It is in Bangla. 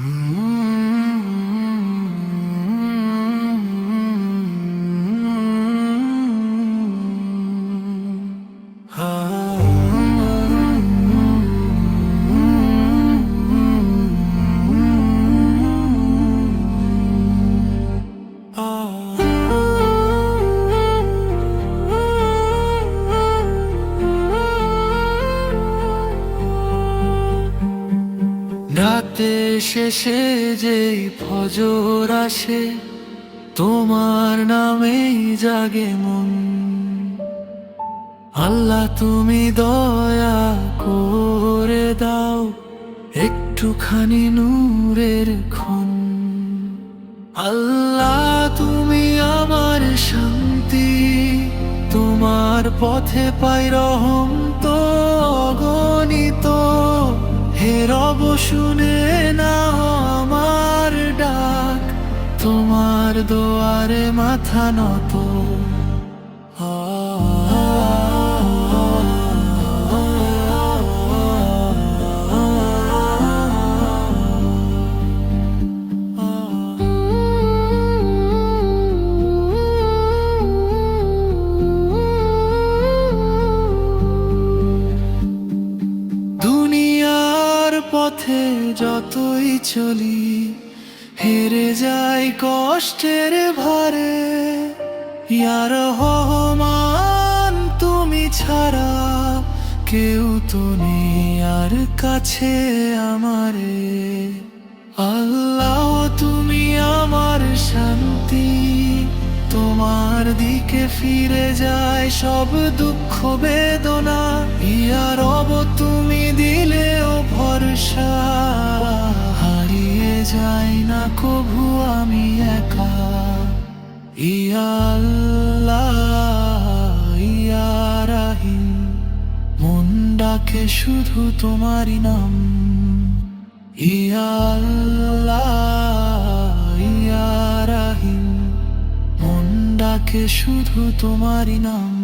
Mm-hmm. শেষে যেই ফজর আসে, তোমার নামেই জাগে মন। আল্লাহ তুমি দয়া করে দাও, একটুখানি নূরের ক্ষণ। আল্লাহ তুমি আমার শান্তি, তোমার পথে পাই রহম তো রব শুনে না আমার ডাক। তোমার দোয়ারে মাথা নত। পথে যতই চলি, হেরে যাই কষ্টের ভারে। ইয়ার রহমান তুমি ছাড়া, কেউ তো আর কাছে আমারে। আল্লাহ, তুমি আমার শান্তি, তোমার দিকে ফিরে যায় সব দুঃখ বেদনা। ইয়া রব তুমি দিলেও যাই না, কভু আমি একা। ইয়া আল্লাহ ইয়া রাহিম মন ডাকে শুধু তোমারই নাম। ইয়া আল্লাহ ইয়া মন ডাকে শুধু তোমারই নাম।